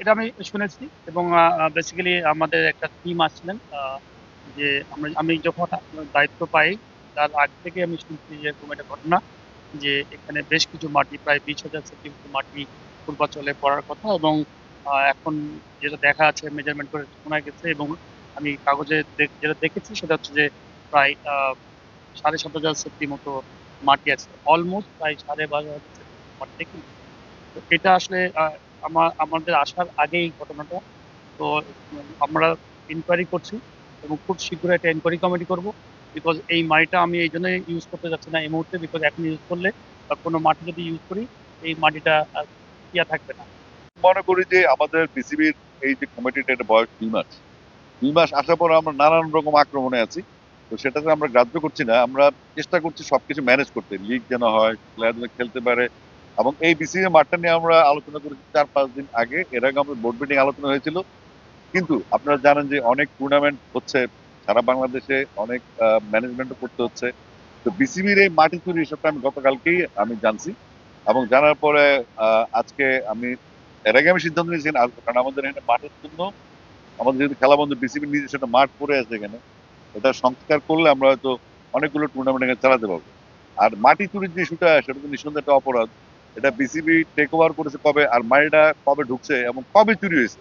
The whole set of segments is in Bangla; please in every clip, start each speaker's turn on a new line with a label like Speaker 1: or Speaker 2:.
Speaker 1: এটা আমি শুনেছি এবং বেসিক্যালি আমাদের একটা টিম আসছিলেন যে আমরা আমি যখন দায়িত্ব পাই, তার আগ থেকে আমি শুনছি যে এরকম একটা ঘটনা, যে এখানে বেশ কিছু মাটি, প্রায় বিশ হাজার সেন্টিমিটার মাটি পূর্বাচলে পড়ার কথা এবং এখন যেটা দেখা আছে মেজারমেন্ট করে শোনা গেছে এবং আমি কাগজে যেটা দেখেছি সেটা হচ্ছে যে প্রায় সাড়ে সাত হাজার সেন্টি মতো মাটি আছে। অলমোস্ট প্রায় সাড়ে বারো হাজার মাটি তো এটা আসলে আমার আমাদের আসার আগেই ঘটনাটা। তো, আমরা ইনকোয়ারি করছি এবং খুব শীঘ্রই একটা ইনকোয়ারি কমিটি করব। বিকজ এই মাটিটা আমি এই জন্য ইউজ করতে যাচ্ছি না এই মুহূর্তে বিকজ এখন ইউজ করলে কোনো মাটি যদি ইউজ করি, এই মাটিটা ইয়া থাকবে না।
Speaker 2: মনে করি যে আমাদের বিসিবির এই যে কমিটিটা এটা বয়স দুই মাস। দুই মাস আসার পর আমরা নানান রকম আক্রমণে আছি। তো সেটাতে আমরা গ্রাহ্য করছি না। আমরা চেষ্টা করছি সবকিছু ম্যানেজ করতে। লিগ যেন হয় প্লেয়ার যেন খেলতে পারে। এবং এই বিসিবি মাঠটা নিয়ে আমরা আলোচনা করেছি চার পাঁচ দিন আগে। এর আগে আমাদের বোর্ড মিটিং আলোচনা হয়েছিল। কিন্তু আপনারা জানেন যে অনেক টুর্নামেন্ট হচ্ছে সারা বাংলাদেশে, অনেক ম্যানেজমেন্টও করতে হচ্ছে। তো বিসিবির এই মাটি চুরি হিসাবটা আমি গতকালকেই আমি জানছি। এবং জানার পরে আজকে আমি, এর আগে আমি সিদ্ধান্ত নিয়েছি, কারণ আমাদের এখানে মাঠের জন্য আমাদের যেহেতু খেলা বন্ধ বিসিবির নিজস্ব একটা মাঠ পড়ে আছে এখানে। এটা সংস্কার করলে আমরা হয়তো অনেকগুলো টুর্নামেন্ট এখানে চালাতে পারব। আর মাটি চুরির যে ইস্যুটা সেটা তো নিঃসন্দেহে একটা অপরাধ। এটা বিসিবি টেক ওভার করেছে কবে, আর মাটিটা কবে ঢুকছে, এবং কবে চুরি হয়েছে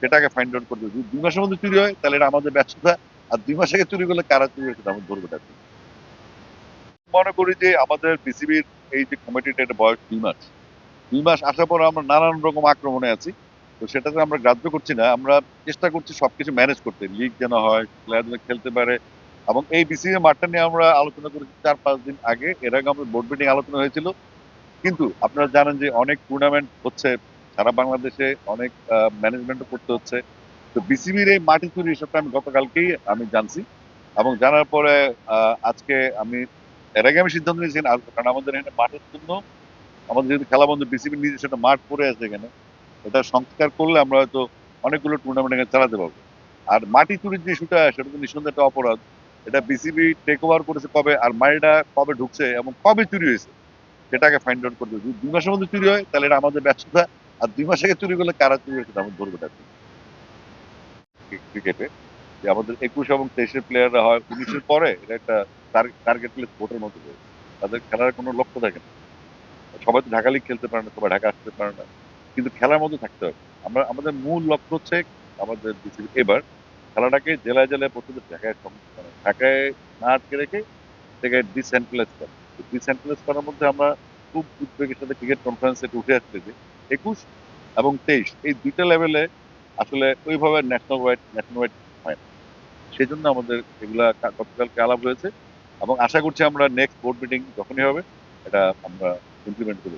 Speaker 2: সেটাকে ফাইন্ড আউট করতে যদি দুই মাসের মধ্যে চুরি হয়, তাহলে এটা আমাদের ব্যর্থতা। আর দুই মাস আগে চুরি করলে কারা চুরি হয়েছে আমরা ধরবো না। মনে করি যে আমাদের বিসিবির এই যে কমিটিটা এটা বয়স দুই মাস। দুই মাস আসার পর আমরা নানান রকম আক্রমণে আছি। তো সেটাতে আমরা গ্রাহ্য করছি না। আমরা চেষ্টা করছি সবকিছু ম্যানেজ করতে। লিগ যেন হয় প্লেয়ার যেন খেলতে পারে। এবং এই বিসিবি মাঠটা নিয়ে আমরা আলোচনা করেছি চার পাঁচ দিন আগে। এর আগে আমাদের বোর্ড মিটিং আলোচনা হয়েছিল। কিন্তু আপনারা জানেন যে অনেক টুর্নামেন্ট হচ্ছে সারা বাংলাদেশে, অনেক ম্যানেজমেন্টও করতে হচ্ছে। তো বিসিবির এই মাটি চুরি হিসাবটা আমি গতকালকেই আমি জানছি। এবং জানার পরে আজকে আমি, এর আগে আমি সিদ্ধান্ত নিয়েছি, কারণ আমাদের এখানে মাঠের জন্য আমাদের যেহেতু খেলা বন্ধ বিসিবির নিজস্ব একটা মাঠ পড়ে আছে এখানে। এটা সংস্কার করলে আমরা হয়তো অনেকগুলো টুর্নামেন্ট এখানে চালাতে পারব। আর মাটি চুরির যে ইস্যুটা সেটা তো নিঃসন্দেহে একটা অপরাধ। এটা বিসিবি টেক ওভার করেছে কবে, আর মাটিটা কবে ঢুকছে এবং কবে চুরি হয়েছে, সেটাকে ফাইন্ড আউট করতে যদি দুই মাসের মধ্যে চুরি হয়, তাহলে এটা আমাদের ব্যর্থতা। আর দুই মাস আগে চুরি করলে কারা চুরি হয়েছে আমরা ধরবো না ক্রিকেটে যে আমাদের একুশ এবং তেইশের প্লেয়াররা হয়, উনিশের পরে এটা একটা টার্গেট প্লেস ভোটের মতো তাদের খেলার কোনো লক্ষ্য থাকে না। সবাই তো ঢাকা লিগ খেলতে পারে না, সবাই ঢাকা আসতে পারে না। কিন্তু খেলার মধ্যে থাকতে হবে। আমরা, আমাদের মূল লক্ষ্য হচ্ছে আমাদের এবার খেলাটাকে জেলায় জেলায় প্রতিটা ঢাকায় মানে ঢাকায় না আটকে রেখে সেটাকে ডিসেন্ট্রালাইজ করা। ডিসেন্ট্রালাইজ করার মধ্যে আমরা খুব উদ্বেগের সাথে ক্রিকেট কনফারেন্সে উঠে আসছে যে একুশ এবং তেইশ, এই দুইটা লেভেলে আসলে ওইভাবে ন্যাশনাল ওয়াইড ন্যাশনাল ওয়াইড হয় না। সেই জন্য আমাদের এগুলা গতকালকে আলাপ হয়েছে এবং আশা করছি আমরা নেক্সট বোর্ড মিটিং যখনই হবে, এটা আমরা ইমপ্লিমেন্ট করব।